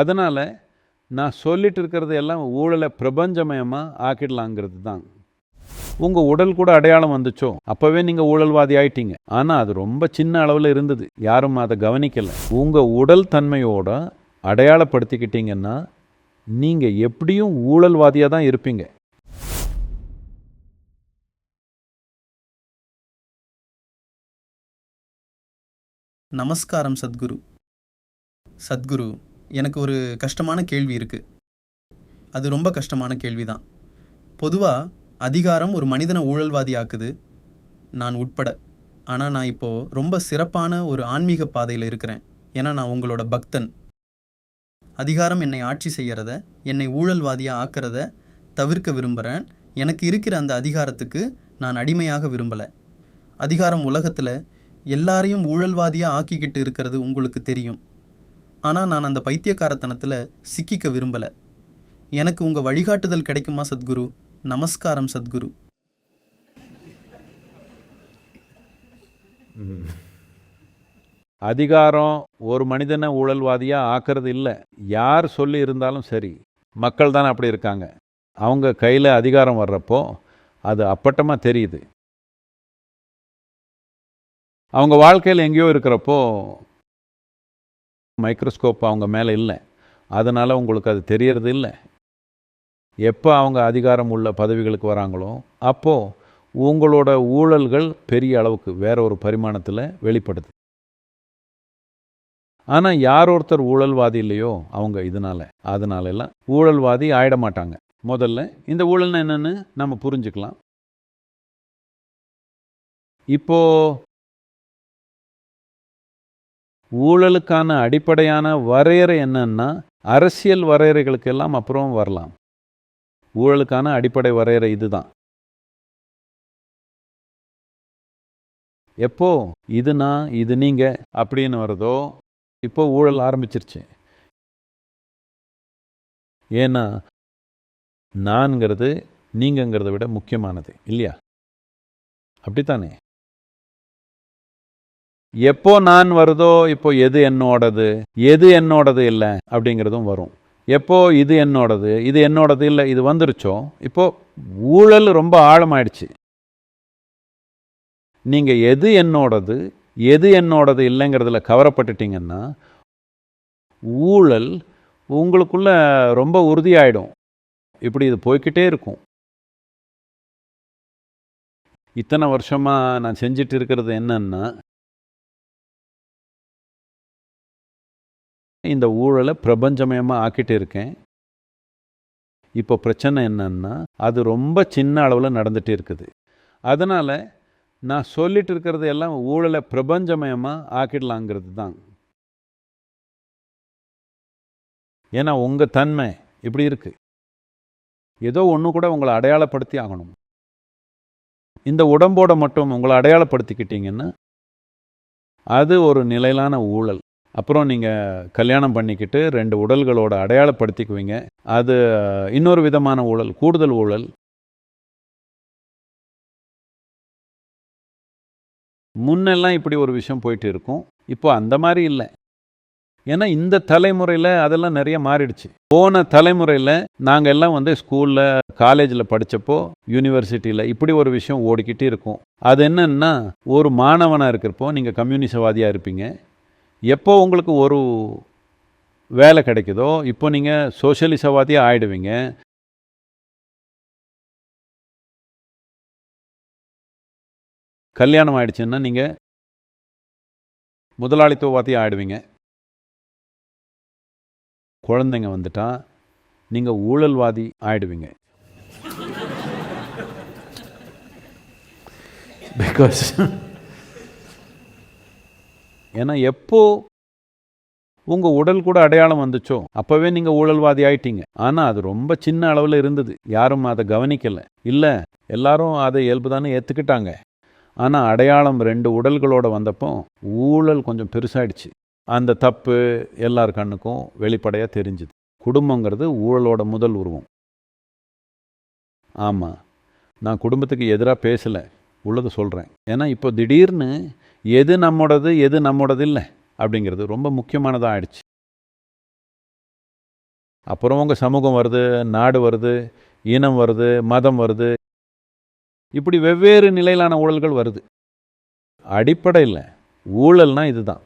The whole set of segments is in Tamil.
அதனால் நான் சொல்லிட்டு இருக்கிறது எல்லாம் ஊழலை பிரபஞ்சமயமாக ஆக்கிடலாங்கிறது தான். உங்கள் உடல் கூட அடையாளம் வந்துச்சோ? அப்போவே நீங்கள் ஊழல்வாதி ஆயிட்டீங்க. ஆனால் அது ரொம்ப சின்ன அளவில் இருந்தது. யாரும் அதை கவனிக்கலை. உங்கள் உடல் தன்மையோட அடையாளப்படுத்திக்கிட்டீங்கன்னா நீங்கள் எப்படியும் ஊழல்வாதியாக தான் இருப்பீங்க. நமஸ்காரம் சத்குரு. சத்குரு எனக்கு ஒரு கஷ்டமான கேள்வி இருக்குது அது ரொம்ப கஷ்டமான கேள்வி தான் பொதுவாக அதிகாரம் ஒரு மனிதனை ஊழல்வாதி ஆக்குது நான் உட்பட. ஆனால் நான் இப்போது ரொம்ப சிறப்பான ஒரு ஆன்மீக பாதையில் இருக்கிறேன். ஏன்னா நான் உங்களோட பக்தன். அதிகாரம் என்னை ஆட்சி செய்கிறத என்னை ஊழல்வாதியாக ஆக்கிறத தவிர்க்க விரும்புகிறேன் எனக்கு இருக்கிற அந்த அதிகாரத்துக்கு நான் அடிமையாக விரும்பலை. அதிகாரம் உலகத்தில் எல்லாரையும் ஊழல்வாதியாக ஆக்கிக்கிட்டு இருக்கிறது உங்களுக்கு தெரியும். ஆனால் நான் அந்த பைத்தியக்காரத்தனத்தில் சிக்கிக்க விரும்பலை. எனக்கு உங்கள் வழிகாட்டுதல் கிடைக்குமா சத்குரு? நமஸ்காரம் சத்குரு. அதிகாரம் ஒரு மனிதனை ஊழல்வாதியாக ஆக்கிறது இல்லை. யார் சொல்லி இருந்தாலும் சரி மக்கள் தானே அப்படி இருக்காங்க. அவங்க கையில் அதிகாரம் வர்றப்போ அது அப்பட்டமாக தெரியுது. அவங்க வாழ்க்கையில் எங்கேயோ இருக்கிறப்போ மைக்ரோஸ்கோப் அவங்க மேலே இல்லை. அதனால் உங்களுக்கு அது தெரியறது இல்லை. எப்போ அவங்க அதிகாரம் உள்ள பதவிகளுக்கு வராங்களோ அப்போது உங்களோட ஊழல்கள் பெரிய அளவுக்கு வேற ஒரு பரிமாணத்தில் வெளிப்படுது. ஆனால் யார் ஒருத்தர் ஊழல்வாதி இல்லையோ அவங்க இதனால அதனால எல்லாம் ஊழல்வாதி ஆயிட மாட்டாங்க. முதல்ல இந்த ஊழல்னா என்னென்னு நம்ம புரிஞ்சுக்கலாம். இப்போ ஊழலுக்கான அடிப்படையான வரையறை என்னன்னா அரசியல் வரையறைகளுக்கு எல்லாம் அப்புறம் வரலாம். ஊழலுக்கான அடிப்படை வரையறை இதுதான். எப்போ இது நான் இது நீங்கள் அப்படின்னு வருதோ இப்போ ஊழல் ஆரம்பிச்சிருச்சு. ஏன்னா நான்ங்கிறது நீங்கங்கிறத விட முக்கியமானது இல்லையா? அப்படித்தானே? எப்போ நான் வருதோ இப்போ எது என்னோடது? எது என்னோடது இல்லை? அப்படிங்கிறதும் வரும். எப்போ இது என்னோடது? இது என்னோடது இல்லை? இது வந்துருச்சோ? இப்போ ஊழல் ரொம்ப ஆழமாயிடுச்சு. நீங்கள் எது என்னோடது? எது என்னோடது இல்லைங்கிறதுல கவரப்பட்டுட்டீங்கன்னா ஊழல் உங்களுக்குள்ள ரொம்ப உறுதியாயிடும். இப்படி இது போய்க்கிட்டே இருக்கும். இத்தனை வருஷமாக நான் செஞ்சிட்டு இருக்கிறது என்னன்னா இந்த ஊழலை பிரபஞ்சமயமாக ஆக்கிட்டு இருக்கேன். இப்போ பிரச்சனை என்னன்னா அது ரொம்ப சின்ன அளவில் நடந்துகிட்டு இருக்குது. அதனால் நான் சொல்லிட்டு இருக்கிறது எல்லாம் ஊழலை பிரபஞ்சமயமாக ஆக்கிடலாங்கிறது தான். ஏன்னா உங்கள் தன்மை இப்படி இருக்குது ஏதோ ஒன்று கூட உங்களை அடையாளப்படுத்தி ஆகணும். இந்த உடம்போட மட்டும் உங்களை அடையாளப்படுத்திக்கிட்டீங்கன்னா அது ஒரு நிலையிலான ஊழல். அப்புறம் நீங்கள் கல்யாணம் பண்ணிக்கிட்டு ரெண்டு உடல்களோட அடையாளப்படுத்திக்குவீங்க. அது இன்னொரு விதமான ஊழல் கூடுதல் ஊழல். முன்னெல்லாம் இப்படி ஒரு விஷயம் போயிட்டு இருக்கும். இப்போ அந்த மாதிரி இல்லை. ஏன்னா இந்த தலைமுறையில் அதெல்லாம் நிறைய மாறிடுச்சு. போன தலைமுறையில் நாங்கள் எல்லாம் வந்து ஸ்கூலில் காலேஜில் படித்தப்போ யூனிவர்சிட்டியில் இப்படி ஒரு விஷயம் ஓடிக்கிட்டு இருக்கும். அது என்னென்னா ஒரு மாணவனாக இருக்கிறப்போ நீங்கள் கம்யூனிசவாதியாக இருப்பீங்க. எப்போ உங்களுக்கு ஒரு வேலை கிடைக்குதோ இப்போ நீங்கள் சோஷலிசவாதியாக ஆயிடுவீங்க. கல்யாணம் ஆயிடுச்சுன்னா நீங்கள் முதலாளித்துவவாதியாக ஆயிடுவீங்க. குழந்தைங்க வந்துட்டா நீங்கள் ஊழல்வாதி ஆயிடுவீங்க. பிகாஸ் ஏன்னா எப்போ உங்கள் உடல் கூட அடையாளம் வந்துச்சோ அப்போவே நீங்கள் ஊழல்வாதி ஆயிட்டீங்க. ஆனால் அது ரொம்ப சின்ன அளவில் இருந்தது. யாரும் அதை கவனிக்கலை. இல்லை எல்லாரும் அதை இயல்புதானே ஏற்றுக்கிட்டாங்க ஆனால் அடையாளம் ரெண்டு உடல்களோட வந்தப்போ ஊழல் கொஞ்சம் பெருசாயிடுச்சு. அந்த தப்பு எல்லார் கண்ணுக்கும் வெளிப்படையாக தெரிஞ்சுது. குடும்பங்கிறது ஊழலோட முதல் உருவம். ஆமாம் நான் குடும்பத்துக்கு எதிராக பேசலை. உள்ளதை சொல்கிறேன் ஏன்னா இப்போ திடீர்னு எது நம்மோடது எது நம்மோடது இல்லை அப்படிங்கிறது ரொம்ப முக்கியமானதாக ஆயிடுச்சு. அப்புறம் உங்கள் சமூகம் வருது நாடு வருது இனம் வருது மதம் வருது. இப்படி வெவ்வேறு நிலையிலான ஊழல்கள் வருது. அடிப்படையில் ஊழல்னால் இதுதான்.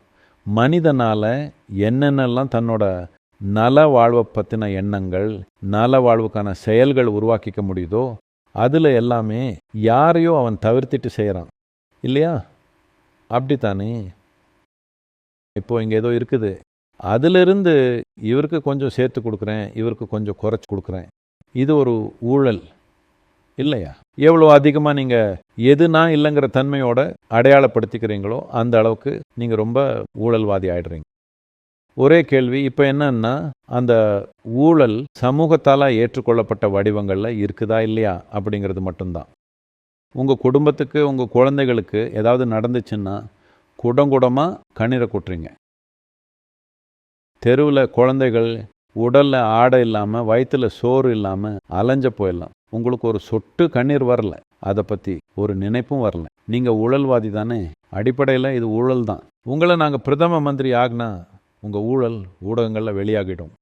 மனிதனால் என்னென்னலாம் தன்னோட நல வாழ்வை பற்றின எண்ணங்கள் நல வாழ்வுக்கான செயல்கள் உருவாக்கிக்க முடியுதோ அதில் எல்லாமே யாரையோ அவன் தவிர்த்திட்டு செய்கிறான் இல்லையா? அப்படித்தானே? இப்போது இங்கே ஏதோ இருக்குது. அதிலிருந்து இவருக்கு கொஞ்சம் சேர்த்து கொடுக்குறேன் இவருக்கு கொஞ்சம் குறைச்சி கொடுக்குறேன். இது ஒரு ஊழல் இல்லையா? எவ்வளோ அதிகமாக நீங்கள் எது நான் இல்லைங்கிற தன்மையோட அடையாளப்படுத்திக்கிறீங்களோ அந்த அளவுக்கு நீங்கள் ரொம்ப ஊழல்வாதி ஆயிடுறீங்க. ஒரே கேள்வி இப்போ என்னன்னா அந்த ஊழல் சமூகத்தால் ஏற்றுக்கொள்ளப்பட்ட வடிவங்களில் இருக்குதா இல்லையா அப்படிங்கிறது மட்டும்தான். உங்கள் குடும்பத்துக்கு உங்கள் குழந்தைகளுக்கு ஏதாவது நடந்துச்சுன்னா குடங்குடமாக கண்ணீரை கொட்டுறீங்க. தெருவில் குழந்தைகள் உடலில் ஆடை இல்லாமல் வயிற்றில் சோறு இல்லாமல் அலைஞ்ச போயிடலாம். உங்களுக்கு ஒரு சொட்டு கண்ணீர் வரல. அதை பற்றி ஒரு நினைப்பும் வரல. நீங்கள் ஊழல்வாதி தானே. அடிப்படையில் இது ஊழல் தான். உங்களை நாங்கள் பிரதம மந்திரி ஆகினா உங்கள் ஊழல் ஊடகங்களில் வெளியாகிடும்.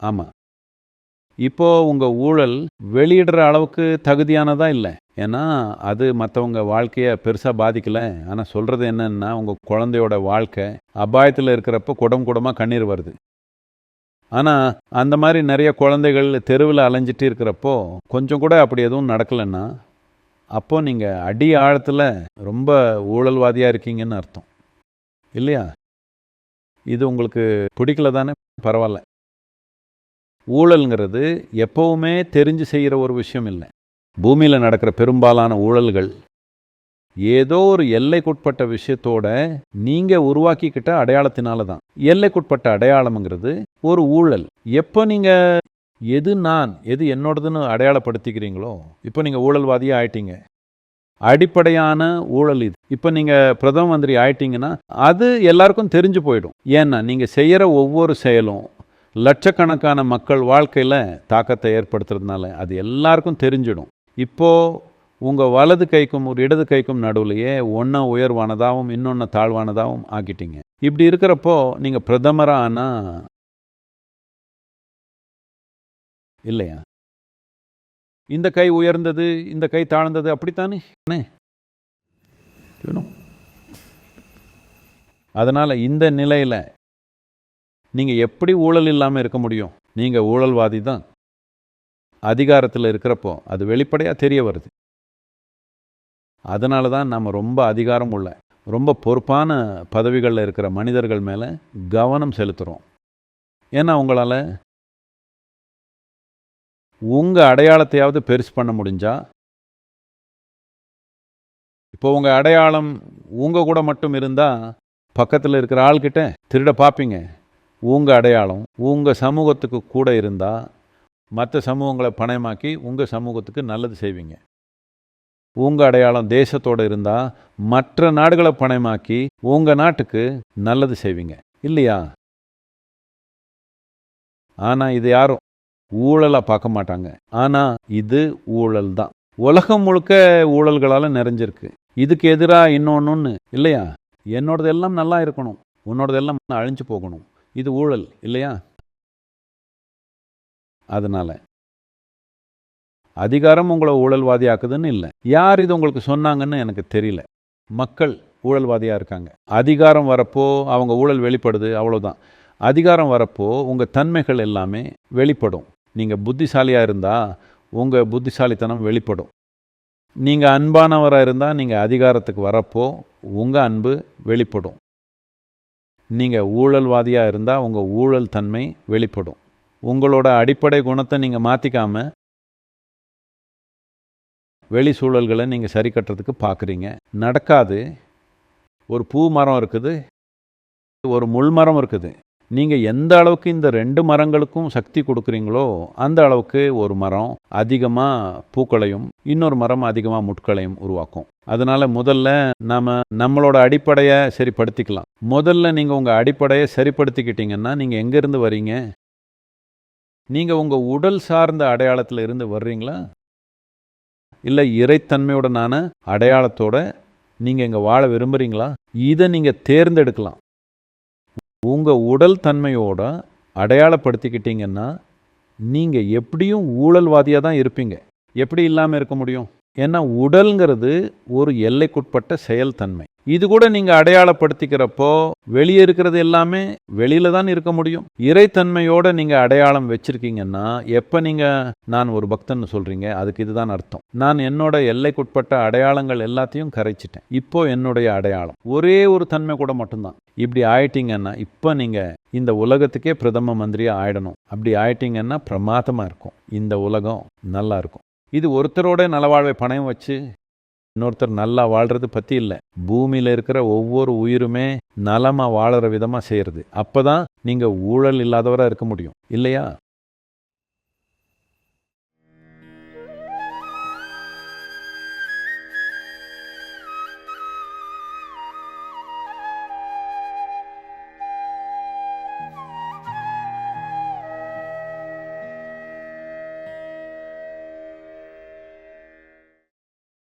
ஆமாம் இப்போ உங்கள் ஊழல் வெளியிடுற அளவுக்கு தகுதியானதா இல்லை. ஏன்னா அது மற்றவங்க வாழ்க்கையை பெருசாக பாதிக்கலை. ஆனால் சொல்கிறது என்னன்னா உங்கள் குழந்தையோட வாழ்க்கை அபாயத்தில் இருக்கிறப்ப குடம் குடமாக கண்ணீர் வருது. ஆனால் அந்த மாதிரி நிறைய குழந்தைகள் தெருவில் அலைஞ்சிட்டு இருக்கிறப்போ கொஞ்சம் கூட அப்படி எதுவும் நடக்கலைன்னா அப்போது நீங்கள் அடி ஆழத்தில் ரொம்ப ஊழல்வாதியாக இருக்கீங்கன்னு அர்த்தம். இல்லையா? இது உங்களுக்கு பிடிக்கல தானே? பரவாயில்ல. ஊழல்ங்கிறது எப்போவுமே தெரிஞ்சு செய்கிற ஒரு விஷயம் இல்லை. பூமியில் நடக்கிற பெரும்பாலான ஊழல்கள் ஏதோ ஒரு எல்லைக்குட்பட்ட விஷயத்தோட நீங்கள் உருவாக்கிக்கிட்ட அடையாளத்தினால தான். எல்லைக்குட்பட்ட அடையாளம்ங்கிறது ஒரு ஊழல். எப்போ நீங்கள் எது நான் எது என்னோடதுன்னு அடையாளப்படுத்திக்கிறீங்களோ இப்போ நீங்கள் ஊழல்வாதியாக ஆயிட்டீங்க. அடிப்படையான ஊழல் இது. இப்போ நீங்கள் பிரதம மந்திரி ஆயிட்டீங்கன்னா அது எல்லாருக்கும் தெரிஞ்சு போயிடும். ஏன்னா நீங்கள் செய்கிற ஒவ்வொரு செயலும் லட்சக்கணக்கான மக்கள் வாழ்க்கையில் தாக்கத்தை ஏற்படுத்துறதுனால அது எல்லாருக்கும் தெரிஞ்சிடும். இப்போ உங்கள் வலது கைக்கும் ஒரு இடது கைக்கும் நடுவுலையே ஒன்றை உயர்வானதாகவும் இன்னொன்று தாழ்வானதாகவும் ஆக்கிட்டீங்க. இப்படி இருக்கிறப்போ நீங்கள் பிரதமராக ஆனால் இல்லையா? இந்த கை உயர்ந்தது இந்த கை தாழ்ந்தது அப்படித்தானே? அதனால இந்த நிலையில் நீங்கள் எப்படி ஊழல் இல்லாமல் இருக்க முடியும்? நீங்கள் ஊழல்வாதி தான் அதிகாரத்தில் இருக்கிறப்போ அது வெளிப்படையாக தெரிய வருது. அதனால தான் நம்ம ரொம்ப அதிகாரம் உள்ள ரொம்ப பொறுப்பான பதவிகளில் இருக்கிற மனிதர்கள் மேலே கவனம் செலுத்துகிறோம் ஏன்னா உங்களால் உங்கள் அடையாளத்தையாவது பெருசு பண்ண முடிஞ்சா இப்போ உங்கள் அடையாளம் உங்கள் கூட மட்டும் இருந்தால் பக்கத்தில் இருக்கிற ஆள்கிட்ட திருட பார்ப்பீங்க உங்கள் அடையாளம் உங்கள் சமூகத்துக்கு கூட இருந்தால் மற்ற சமூகங்களை பணயமாக்கி உங்கள் சமூகத்துக்கு நல்லது செய்வீங்க. உங்கள் அடையாளம் தேசத்தோடு இருந்தால் மற்ற நாடுகளை பணயமாக்கி உங்கள் நாட்டுக்கு நல்லது செய்வீங்க. இல்லையா? ஆனால் இது யாரும் ஊழலாக பார்க்க மாட்டாங்க. ஆனால் இது ஊழல் தான். உலகம் முழுக்க ஊழல்களால் நிறைஞ்சிருக்கு. இதுக்கு எதிராக இன்னொன்று இல்லையா? என்னோடது எல்லாம் நல்லா இருக்கணும். உன்னோடது எல்லாம் அழிஞ்சு போகணும். இது ஊழல் இல்லையா? அதனால். அதிகாரம் உங்களை ஊழல்வாதி ஆக்குதுன்னு இல்லை. யார் இது உங்களுக்கு சொன்னாங்கன்னு எனக்கு தெரியல. மக்கள் ஊழல்வாதியாக இருக்காங்க. அதிகாரம் வரப்போ அவங்க ஊழல் வெளிப்படுது அவ்வளோதான் அதிகாரம் வரப்போ உங்கள் தன்மைகள் எல்லாமே வெளிப்படும். நீங்கள் புத்திசாலியாக இருந்தால் உங்கள் புத்திசாலித்தனம் வெளிப்படும். நீங்கள் அன்பானவராக இருந்தால் நீங்கள் அதிகாரத்துக்கு வரப்போ உங்கள் அன்பு வெளிப்படும். நீங்கள் ஊழல்வாதியாக இருந்தால் உங்கள் ஊழல் தன்மை வெளிப்படும். உங்களோட அடிப்படை குணத்தை நீங்கள் மாற்றிக்காம வெளி சூழல்களை நீங்கள் சரி கட்டுறதுக்கு பார்க்குறீங்க நடக்காது. ஒரு பூ மரம் இருக்குது. ஒரு முள் மரம் இருக்குது. நீங்கள் எந்த அளவுக்கு இந்த ரெண்டு மரங்களுக்கும் சக்தி கொடுக்குறீங்களோ அந்த அளவுக்கு ஒரு மரம் அதிகமாக பூக்களையும் இன்னொரு மரம் அதிகமாக முட்களையும் உருவாக்கும். அதனால் முதல்ல நாம் நம்மளோட அடிப்படையை சரிப்படுத்திக்கலாம். முதல்ல நீங்கள் உங்கள் அடிப்படையை சரிப்படுத்திக்கிட்டீங்கன்னா நீங்கள் எங்கேருந்து வரீங்க நீங்கள் உங்கள் உடல் சார்ந்த அடையாளத்தில் இருந்து வர்றீங்களா? இல்லை இறைத்தன்மையுடனான அடையாளத்தோட நீங்கள் இங்கே வாழ விரும்புகிறீங்களா இதை நீங்கள் தேர்ந்தெடுக்கலாம். உங்கள் உடல் தன்மையோட அடையாளப்படுத்திக்கிட்டீங்கன்னா நீங்கள் எப்படியும் ஊழல்வாதியாக தான் இருப்பீங்க. எப்படி இல்லாமல் இருக்க முடியும்? ஏன்னா உடல்ங்கிறது ஒரு எல்லைக்குட்பட்ட செயல்தன்மை. இது கூட நீங்கள் அடையாளப்படுத்திக்கிறப்போ வெளியே இருக்கிறது எல்லாமே வெளியில தான் இருக்க முடியும். இறைத்தன்மையோட நீங்கள் அடையாளம் வச்சிருக்கீங்கன்னா எப்போ நீங்கள் நான் ஒரு பக்தன் சொல்கிறீங்க அதுக்கு இதுதான் அர்த்தம். நான் என்னோட எல்லைக்குட்பட்ட அடையாளங்கள் எல்லாத்தையும் கரைச்சிட்டேன். இப்போ என்னுடைய அடையாளம். ஒரே ஒரு தன்மை கூட மட்டும்தான். இப்படி ஆயிட்டீங்கன்னா இப்போ நீங்கள் இந்த உலகத்துக்கே பிரதம மந்திரியா ஆயிடணும். அப்படி ஆயிட்டீங்கன்னா பிரமாதமாக இருக்கும். இந்த உலகம் நல்லா இருக்கும். இது ஒருத்தரோட நலவாழ்வை பணம் வச்சு இன்னொருத்தர் நல்லா வாழ்கிறது பற்றி இல்லை. பூமியில் இருக்கிற ஒவ்வொரு உயிருமே நலமாக வாழற விதமாக செய்கிறது அப்போ தான் நீங்கள் ஊழல் இல்லாதவராக இருக்க முடியும். இல்லையா?